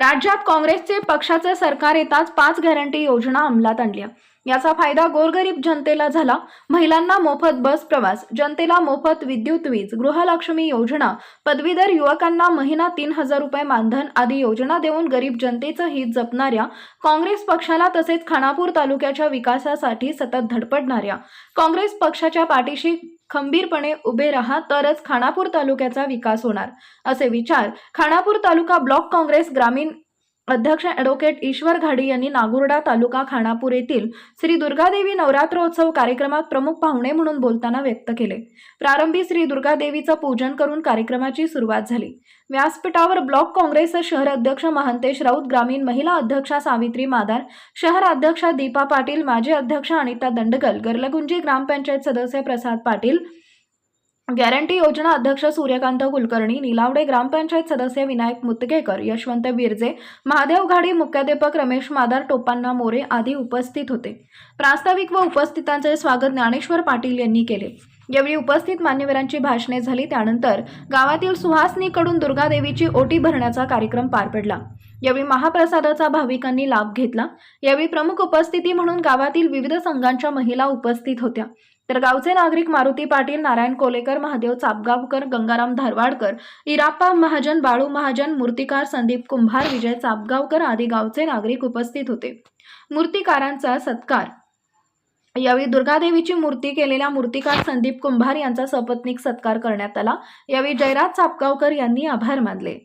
राज्यात काँग्रेसचे पक्षाचे सरकार येताच पाच गॅरंटी योजना अंमलात आणल्या. याचा फायदा गोरगरीब जनतेला झाला. महिलांना मोफत बस प्रवास जनतेला मोफत विद्युत वीज गृहलक्ष्मी योजना पदवीधर युवकांना महिना तीन हजार रुपये मानधन आदी योजना देऊन गरीब जनतेचं हित जपणाऱ्या काँग्रेस पक्षाला तसेच खानापूर तालुक्याच्या विकासासाठी सतत धडपडणाऱ्या काँग्रेस पक्षाच्या पाठीशी खंबीरपणे उभे राहा तरच खानापूर तालुक्याचा विकास होणार असे विचार खानापूर तालुका ब्लॉक काँग्रेस ग्रामीण अध्यक्ष ॲडव्होकेट ईश्वर घाडी यांनी नागुर्डा तालुका खानापूर येथील श्री दुर्गादेवी नवरात्रोत्सव कार्यक्रमात प्रमुख पाहुणे म्हणून बोलताना व्यक्त केले. प्रारंभी श्री दुर्गादेवीचं पूजन करून कार्यक्रमाची सुरुवात झाली. व्यासपीठावर ब्लॉक काँग्रेस शहर अध्यक्ष महंतेश राऊत ग्रामीण महिला अध्यक्षा सावित्री मादार शहर अध्यक्षा दीपा पाटील माजी अध्यक्ष अनिता दंडगल गरलगुंजी ग्रामपंचायत सदस्य प्रसाद पाटील गॅरंटी योजना अध्यक्ष सूर्यकांत कुलकर्णी निलावडे ग्रामपंचायत सदस्य विनायक मुतगेकर यशवंत बिरजे महादेव घाडी मुख्याध्यापक रमेश मादार टोपांना मोरे आदी उपस्थित होते. प्रास्ताविक व उपस्थितांचे स्वागत ज्ञानेश्वर पाटील यांनी केले. यावेळी उपस्थित मान्यवरांची भाषणे झाली. त्यानंतर गावातील सुहासनीकडून दुर्गादेवीची ओटी भरण्याचा कार्यक्रम पार पडला. यावेळी महाप्रसादाचा भाविकांनी लाभ घेतला. यावेळी प्रमुख उपस्थिती म्हणून गावातील विविध संघांच्या महिला उपस्थित होत्या. तर गावचे नागरिक मारुती पाटील नारायण कोलेकर महादेव चापगावकर गंगाराम धारवाडकर इराप्पा महाजन बाळू महाजन मूर्तिकार संदीप कुंभार विजय चापगावकर आदी गावचे नागरिक उपस्थित होते. मूर्तिकारांचा सत्कार. यावेळी दुर्गादेवीची मूर्ती केलेल्या मूर्तिकार संदीप कुंभार यांचा सपत्नीक सत्कार करण्यात आला. यावेळी जयराज चापगावकर यांनी आभार मानले.